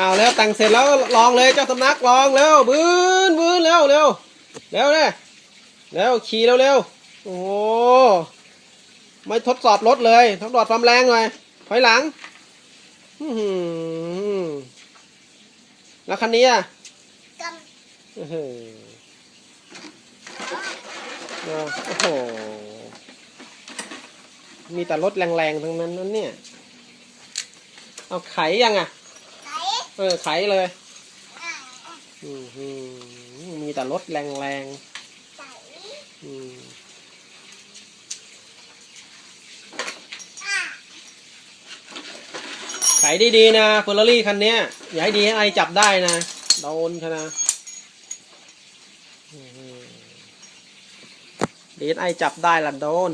อาแล้วแต่งเสร็จแล้วลองเลยเจ้าสำนักลองเร็วบืนบืนเร็วเร็วเร็วเนี่ยเร็วขี่เร็วเร็วโอ้ไม่ทดสอบรถเลยทดสอบความแรงหน่อยถอยหลังแล้วคันนี้อะโอ้โหมีแต่รถแรงๆทั้งนั้นนั่นเนี่ย เอาไขยังอะ เออไขเลยอ่าอือมีแต่รถแรงแรงไหนๆอืมอ่าไขดีๆนะเฟอร์รารี่คันนี้อย่าให้ดีให้ไอจับได้นะโดนชนะดีไอจับได้ละโดน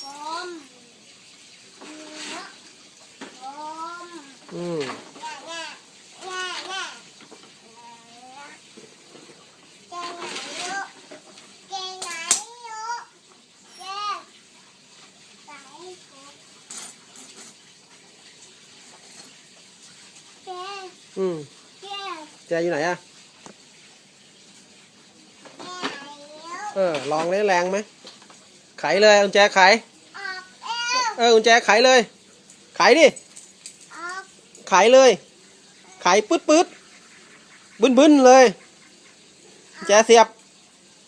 พร้อมเนื้อพร้อม อืมแง่แง่แง่แง่แกงไหนเยอะแกงไหนเยอะแกงไหนแกงอืมแกงแจอยู่ไหนอะแกงไหนเยอะเออ ลองได้แรงไหม ไขเลยกุญแจไขออกเอวเออกุญแจไขเลย ไขดิอ อกไขเลยไขปึ๊ดปึ๊ดบึ้นบึ้นเลยแจเสียบ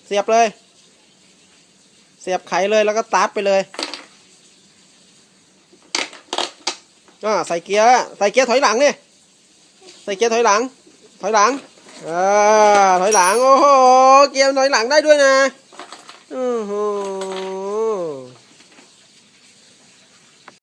เสียบเลย เสียบไขเลยแล้วก็ตาร์ทไปเลยอ่าใส่เกียร์ใส่เกียร์ถอยหลังนี่ใส่เกียร์ถอยหลัง ถอยหลังอ่าถอยหลังโอ้โหเกียร์ถอยหลังได้ด้วยนะอือ